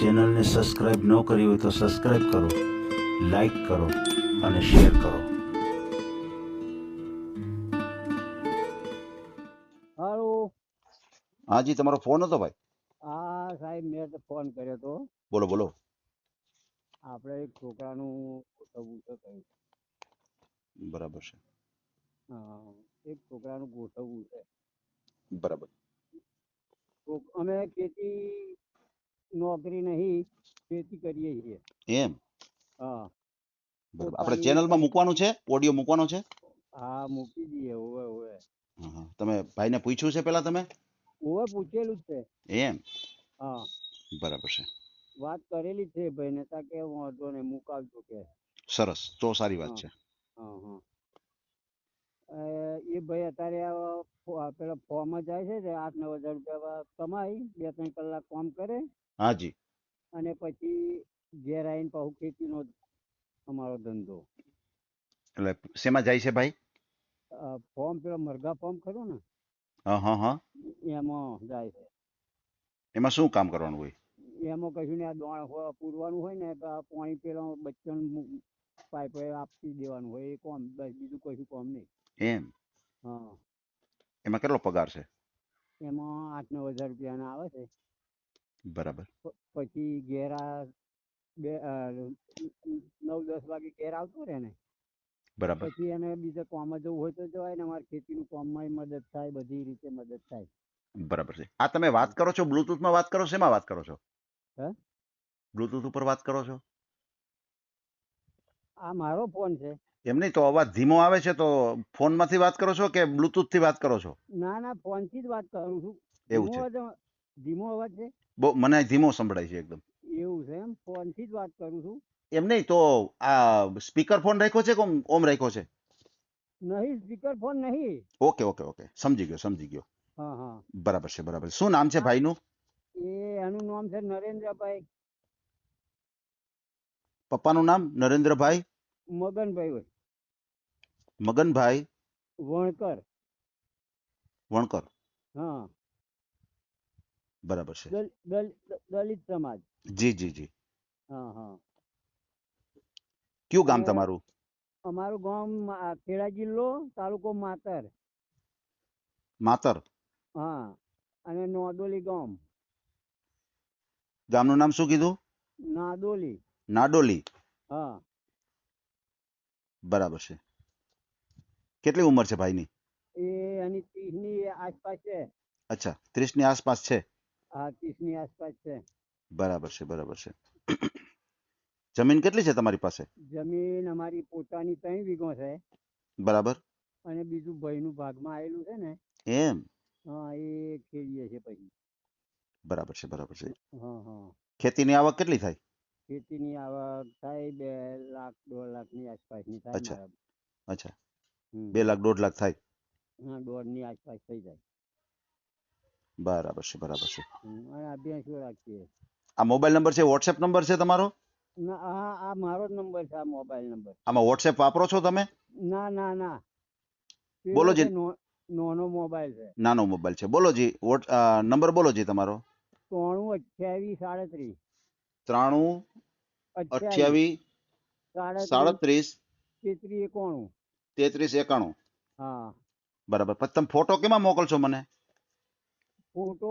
ચેનલને સબસ્ક્રાઈબ ન કરી હોય તો સબસ્ક્રાઈબ કરો લાઈક કરો અને શેર કરો. હાલો. હાજી તમારો ફોન હતો ભાઈ? હા સાહેબ મેં તો ફોન કર્યો તો. બોલો બોલો. આપણે એક છોકરાનું ગોઠવવું છે કહ્યું બરાબર છે. હા એક છોકરાનું ગોઠવવું છે. બરાબર. અમે ખેતી નોકરી નહીં ખેતી કરીએ છીએ. એમ? હા. આપણે ચેનલમાં મૂકવાનું છે? ઓડિયો મૂકવાનો છે? હા મૂકી દઈએ ઓવે ઓવે. તમે ભાઈને પૂછ્યું છે પેલા તમે? ઓવે પૂછેલું છે. એમ? હા. બરાબર છે. વાત કરેલી છે ભાઈને તા કે વાંધો ને મુકાવજો કે. સરસ. તો સારી વાત છે. હા હા. એ ભાઈ અત્યારે પેલા ફોર્મ જાય છે આઠ નવ હજાર રૂપિયા કમાઈ બે ત્રણ કલાક કામ કરે. હાજી. અને પછી ઘેર આવીને પાછું ખેતીનો અમારો ધંધો. એટલે શેમાં જાય છે ભાઈ? ફોર્મ પેલા મરઘા ફોર્મ ખરું ને? હા હા હા. એમાં જાય છે. એમાં શું કામ કરવાનું હોય? એમાં કશું ને આ દોણ પૂરવાનું હોય ને પાણી પેલા બચ્ચન પાઇપ આપી દેવાનું હોય એ કોમ બસ બીજું કશું કોમ નહીં. એમ? હા. એમાં કેટલો પગાર છે? એમાં આઠ નવ હજાર રૂપિયાના આવે છે. બરાબર. પછી ઘેરા બે નવ દસ વાગે ઘેર આવતો રહે ને. બરાબર. પછી એને બીજે કોમમાં જવું હોય તો જવાય ને અમારે ખેતીનું કામમાં મદદ થાય બધી રીતે મદદ થાય. બરાબર છે. આ તમે વાત કરો છો? બ્લુટૂથમાં વાત કરો છો? શેમાં વાત કરો છો? હે? બ્લુટૂથ ઉપર વાત કરો છો? આ મારો ફોન છે. એમ નહીં તો અવાજ ધીમો આવે છે તો ફોનમાંથી વાત કરો છો કે બ્લુટૂથથી વાત કરો છો? ના ના ફોનથી જ વાત કરું છું. એવું છે. ધીમો અવાજ છે? બહુ મને ધીમો સંભળાય છે એકદમ. એવું છે એમ? ફોનથી જ વાત કરું છું. એમ નહીં તો આ સ્પીકર ફોન રાખ્યો છે કે ઓમ ઓમ રાખ્યો છે? નહીં સ્પીકર ફોન નહીં. Okay okay okay. સમજી ગયો સમજી ગયો. હા હા. બરાબર છે બરાબર. છે. શું નામ છે ભાઈનું? એ એનું નામ છે નરેન્દ્રભાઈ. પપ્પાનું નામ? નરેન્દ્રભાઈ? મગનભાઈ હોય. મગનભાઈ? વણકર. વણકર. હા. બરાબર છે. દલ- દલ- દલિત સમાજ. જી જી જી. હા હા. કયું ગામ તમારું? અમારું ગામ ખેડા જિલ્લો તાલુકો માતર. માતર? હા અને નોદોલી ગામ. ગામનું નામ શું કીધું? નાદોલી. નાડોલી. હા. બરાબર છે. કેટલી ઉંમર છે ભાઈની? એ એની ત્રીસની આસપાસ છે. અચ્છા ત્રીસની આસપાસ છે. હા ત્રીસની આસપાસ છે. બરાબર છે બરાબર છે. જમીન કેટલી છે તમારી પાસે? જમીન અમારી પોતાની ત્રણ વીઘો છે. બરાબર. અને બીજું ભાઈનું ભાગમાં આવેલું છે ને. એમ? હા એ ખેડીએ છે પછી. બરાબર છે બરાબર છે. હા હા. ખેતીની આવક કેટલી થાય? ખેતીની આવક થાય બે લાખ દોઢ લાખની આસપાસની થાય અચ્છા. અચ્છા. બે લાખ દોઢ લાખ થાય? હા દોઢની આસપાસ થઈ જાય. બરાબર છે બરાબર છે. હમ. અને આ ભેંસો રાખીએ આ મોબાઈલ નંબર છે વોટ્સએપ નંબર છે તમારો? ના હા આ મારો જ નંબર છે આ મોબાઈલ નંબર. આમાં વોટ્સએપ વાપરો છો તમે? ના ના ના. પેલો બોલો છે જી. નો- નાનો મોબાઈલ છે. નાનો મોબાઈલ છે. બોલો જી વોટ અ, નંબર બોલો જી તમારો. ત્રાણું અઠ્યાવીસ સાડત્રીસ. ત્રાણું અઠ્યાવીસ સાડત્રીસ સાડત્રીસ તેત્રીસ એકોણું. તેત્રીસ એકાણું. હા. બરાબર. પછી તમે ફોટો કેમાં મોકલશો મને? ફોટો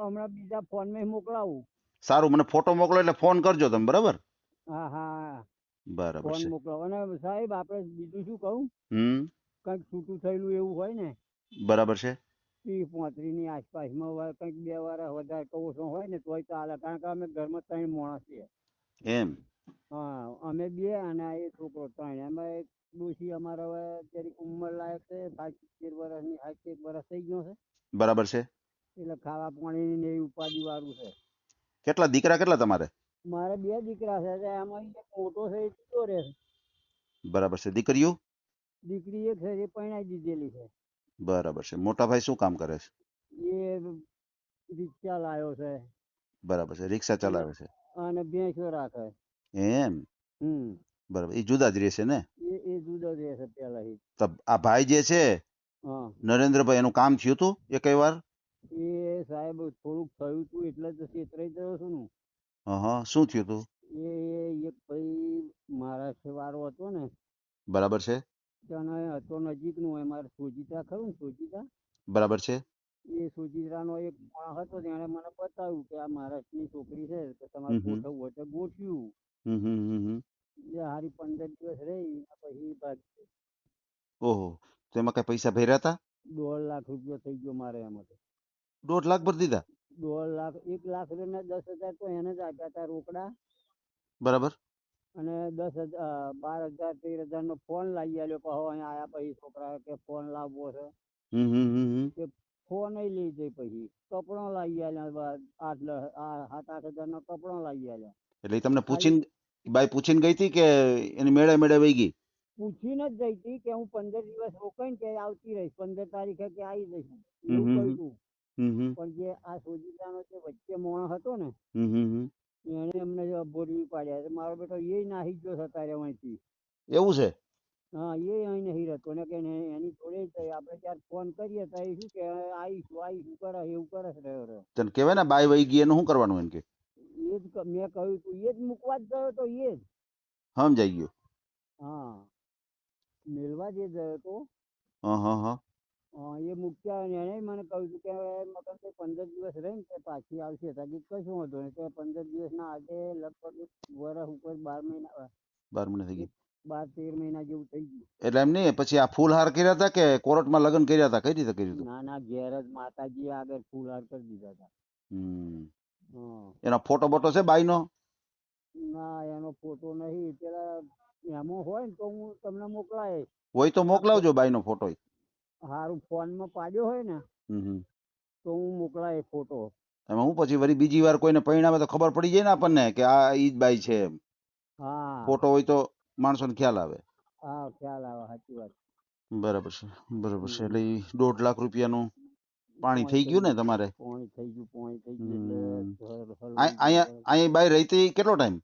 હમણાં બીજા ફોનમાં મોકલાવું. સારું મને ફોટો મોકલો એટલે ફોન કરજો તમે બરાબર? હા હા. બરાબર ફોન છે. અને સાહેબ આપણે બીજું શું કહું? હમ. કંઈક છૂટું થયેલું એવું હોય ને? બરાબર છે. ત્રીસ પોત્રીસની આસપાસમાં હોય કંઈક બે વાર વધારે કહું છું હોય ને તોય ચાલે. કારણ કે અમે ઘરમાં ત્રણ માણસ છીએ. એમ? હા અમે બે અને આ એ છોકરો ત્રણ. એમાં એક ડોશી અમારે હવે જરીક ઉંમર લાયક છે સાત સિત્તેર વર્ષની એક વર્ષ થઈ ગયો છે. બરાબર છે. એટલે ખાવા પાણી ને ઉપાધિ વાળું છે. કેટલા દીકરા કેટલા તમારે? મારે બે દીકરા છે એટલે એમાં મોટો છે એ જુદો રહે છે. બરાબર છે. દીકરીઓ? દીકરી એક છે એ પરણાઈ દીધેલી છે. બરાબર છે. મોટા ભાઈ શું કામ કરે છે? એ રિક્ષા લાવ્યો છે. બરાબર છે. રિક્ષા ચલાવે છે. અને ભેંસો રાખે. એમ? હમ. બરાબર. એ જુદા જ રહેશે ને? એ એ જુદા જ રહેશે પહેલાથી. આ ભાઈ જે છે હા. નરેન્દ્રભાઈ એનું કામ થયું હતું એ કઈ વાર? એ સાહેબ થોડુંક થયું હતું એટલે જ છેતરાઈ ગયો છું ને. હા શું થયું હતું એ એક ભાઈ મારા વાળો હતો ને. બરાબર છે. તેને હતો નજીકનું હોય મારે સોજીતા ખરું ને સોજીતા? બરાબર છે. એ સુજીરાનો એક માણસ હતો તેણે મને બતાવ્યું કે આ મહારાષ્ટ્રની છોકરી છે તો તમારે. ગોઠવવું હોય તો ગોઠવ્યું. હમ હમ હમ હમ. એ હારી પંદર દિવસ રહી પછી ભાગી ઓહો તો એમાં કઈ પૈસા ભર્યા હતા? દોઢ લાખ રૂપિયા થઈ ગયો મારે એમાં તો દોઢ લાખ ભરી દીધા? દોઢ લાખ એક લાખ ને દસ હજાર તો એને જ આપ્યા હતા રોકડા. બરાબર. અને દસ હજાર બાર હજાર તેર હજાર નો ફોન લાવી આલ્યો હવે અહીંયા આયા પછી છોકરા કે ફોન લાવવો છે. હમ ફોન લઈ જઈ પછી. કપડો લાવી આલ્યા આઠ સાત આઠ હજાર નો કપડો લાવી આલ્યા. એટલે તમને પૂછીને બાઈ પૂછીને ગઈ હતી કે એની મેળે મેળે વહી ગઈ? પૂછીને જ જઈ હતી કે હું પંદર દિવસ રોકાઈને કે આવતી રહીશ. પંદર તારીખે કે આવી જઈશ. એવું કહ્યું. તું પણ જે આ સોજીતાનો જે વચ્ચે માણસ હતો ને એને અમને બોલવી પાડ્યા મારો બેટો એ નાહી ગયો અત્યારે અહીંથી. એવું છે? હા એ અહીં નહીં રહેતો. ને કે એની જોડે આપણે ત્યારે ફોન કરીએ તો એ શું કે આવીશું આવીશું કરે? એવું કરે છે રહ્યો રહ્યો. તને કહેવાય ને બાય વહી ગઈ એનું શું કરવાનું એમ કે? એ જ મેં કહ્યું તું એ જ મૂકવા જ ગયો તો એ જ. સમજાઈ ગયો. હા. મેળવા જે ગયો તો. હા હા હા. એ મૂક્યા અને એણે મને કહ્યું હતું કે મગન પંદર દિવસ રહીને તે પાછી આવશે. તો કશું વાંધો નહીં. તે પંદર દિવસના આજે લગભગ વર્ષ ઉપર બાર મહિના બાર મહિના થઈ ગયા. બાર તેર મહિના જેવું થઈ ગયું. એટલે એમ નહીં પછી આ ફૂલહાર કર્યા હતા કે કોર્ટમાં લગ્ન કર્યા હતા? કઈ રીતે કર્યું ના ના ઘેર જ માતાજી આગળ ફૂલહાર કરી દીધા હતા. એનો ફોટો બોટો છે બાઈનો? ના એનો ફોટો નહીં. પેલા એમાં હોય ને તો હું તમને મોકલાય હોય તો મોકલાવજો બાઈનો ફોટો હારું ફોનમાં પાડ્યો હોય ને હમ તો હું મોકલાય ફોટો એમાં હું પછી વળી બીજી વાર કોઈને પરિણામે તો ખબર પડી જાય ને આપણને કે આ ઈ જ બાઈ છે એમ. હા. ફોટો હોય તો માણસોને ખ્યાલ આવે. હા ખ્યાલ આવે સાચી વાત. બરાબર છે બરાબર છે. એટલે દોઢ લાખ રૂપિયાનું પાણી થઈ ગયું ને તમારે? પાણી થઈ ગયું પાણી થઈ ગયું. એટલે અહીંયા. અહીંયા બાઈ રહી કેટલો ટાઈમ?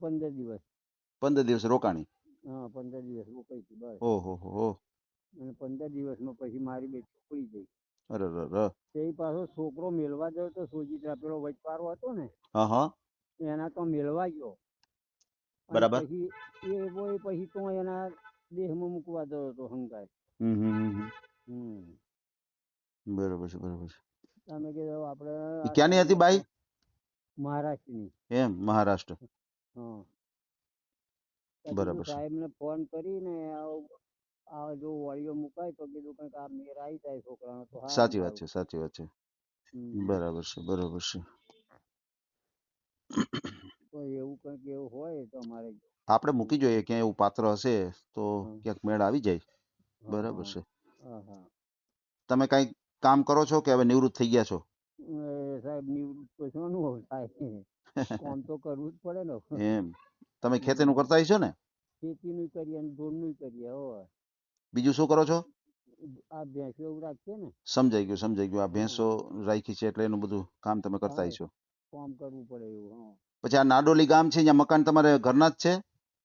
પંદર દિવસ. પંદર દિવસ રોકાણી? હા પંદર દિવસ રોકાઈ હતી બસ. ઓહો હો. અને પંદર દિવસમાં પછી મારી બે છોકરી રે. તે પાછો છોકરો મેળવા ગયો તો સોજીત્રા પેલો વચપારો હતો ને એના તો મેળવા ગયો. બરાબર. પછી એ બોય પછી તો એના દેહમાં મૂકવા ગયો હમ. હમ બરાબર છે બરાબર છે. તમે કે આપણે ક્યાંની હતી બાઈ? મહારાષ્ટ્રની. એમ મહારાષ્ટ્ર. બરાબર. સાહેબ ને ફોન કરીને આવું- આ જો વાળીઓ મુકાય તો કીધું કંઈક આ મેર આવી જાય છોકરાનો તો સાચી વાત છે સાચી વાત છે. બરાબર છે બરાબર છે. તો એવું કંઈક એવું હોય તો અમારે આપણે મૂકી જોઈએ ક્યાંય એવું પાત્ર હશે તો ક્યાંક મેળ આવી જાય. બરાબર છે. તમે કઈ કામ કરો છો કે હવે નિવૃત્ત થઈ ગયા છો? સાહેબ નિવૃત્ત તો હોય થાય. કામ તો કરવું જ પડે ને. એમ. તમે ખેતીનું કરતા હશો ને? ખેતીનું કરીએ અને ઢોરનું કરીએ હવે બીજું શું કરો છો? આ ભેંસો એવું રાખીએ ને. સમજાઈ ગયું સમજાઈ ગયું. આ ભેંસો રાખી છે એટલે એનું બધું કામ તમે કરતા છો કામ કરવું પડે એવું હા. પછી આ નાડોલી ગામ છે ત્યાં મકાન તમારે ઘરના જ છે?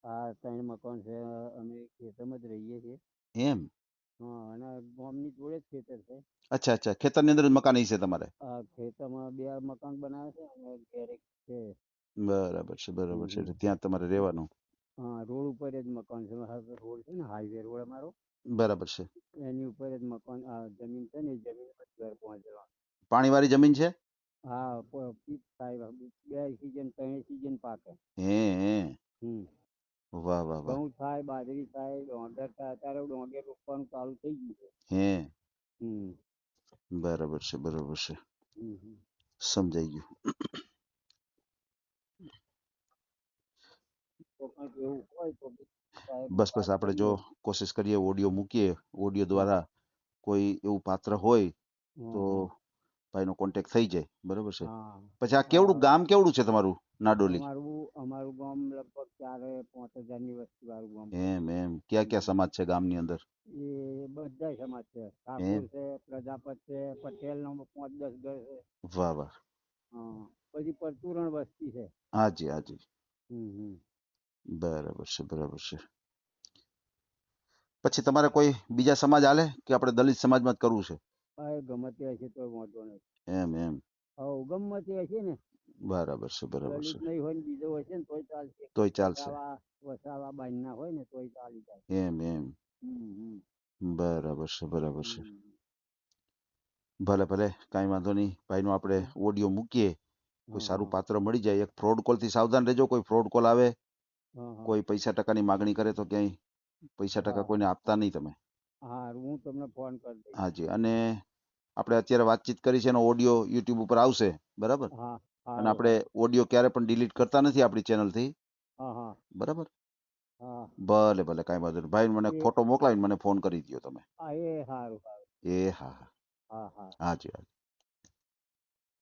આ ત્રણ મકાન છે અમે ખેતરમાં જ રહીએ છીએ. એમ? હા અને ગામની જોડે જ ખેતર છે. અચ્છા અચ્છા. ખેતરની અંદર જ મકાન છે તમારે? આ ખેતરમાં બે મકાન બનાવે છે અને ઘેર એક છે. બરાબર છે બરાબર છે. ત્યાં તમારે રહેવાનું. હા રોડ ઉપર જ મકાન છે. રોડ છે ને હાઈવે રોડ અમારો. બરાબર છે. એની ઉપર જ મકાન આ જમીન છે ને એ જમીનમાં જ ઘર પહોંચેલા. પાણીવાળી જમીન છે? હા પ- પીક થાય બે સીઝન ત્રણ સીઝન પાકે. હે હે. હમ. વાહ વાહ વાહ. ઘઉં થાય બાજરી થાય ડોંગર થાય અત્યારે ડોંગર રોપવાનું ચાલુ થઈ ગયું છે. હે. હમ. બરાબર છે બરાબર છે. હમ હમ. સમજાઈ ગયું. તો કંઈક એવું હોય તો બસ બસ આપણે જો કોશિશ કરીએ ઓડિયો મૂકીએ. ઓડિયો દ્વારા કોઈ એવું પાત્ર હોય તો ભાઈનો કોન્ટેક્ટ થઈ જાય. બરોબર છે? પછી આ કેવડું ગામ કેવડું છે તમારું? નાડોલી. અમારું અમારું ગામ લગભગ ચારે પાંચ હજારની વસ્તી વાળું ગામ એમ એમ. ક્યાં ક્યાં સમાજ છે ગામની અંદર? એ બધા સમાજ છે. ઠાકોર છે પ્રજાપત છે પટેલ નો પાંચ દસ ઘર છે. વાહ વાહ. પછી પરચુરણ વસ્તી છે. હાજી હાજી. હમ હમ. બરાબર છે બરાબર છે. પછી તમારે કોઈ બીજા સમાજ આલે કે આપણે દલિત સમાજમાં જ કરવું છે? આ ગમે તે હશે તો વાંધો નહીં. એમ એમ. હવ ગમે તે હશે ને. બરાબર છે બરાબર છે. નહીં હોય ને બીજો હોય છે ને તોય ચાલશે. તોય ચાલશે. વસાવા બાંધના હોય ને તોય ચાલી જાય. એમ એમ. બરાબર છે બરાબર છે. ભલે ભલે કાંઈ વાંધો નહીં. ભાઈનો આપણે ઓડિયો મૂકીએ. કોઈ સારું પાત્ર મળી જાય. એક ફ્રોડ કોલથી સાવધાન રહેજો. કોઈ ફ્રોડ કોલ આવે. કોઈ પૈસા ટકાની માગણી કરે તો ક્યાંય પૈસા ટકા કોઈને આપતા નહીં તમે. હું તમને ફોન કરી દઈશ. હાજી અને આપણે અત્યારે વાતચીત કરી છે એનો ઓડિયો યુટ્યુબ ઉપર આવશે બરાબર? અને આપણે ઓડિયો ક્યારે પણ ડિલીટ કરતા નથી આપણી ચેનલથી હા હા. બરાબર? ભલે ભલે કાંઈ વાંધો નહીં. ભાઈ મને ફોટો મોકલાવીને મને ફોન કરી દો તમે. હા એ હા હા. હાજી હાજી.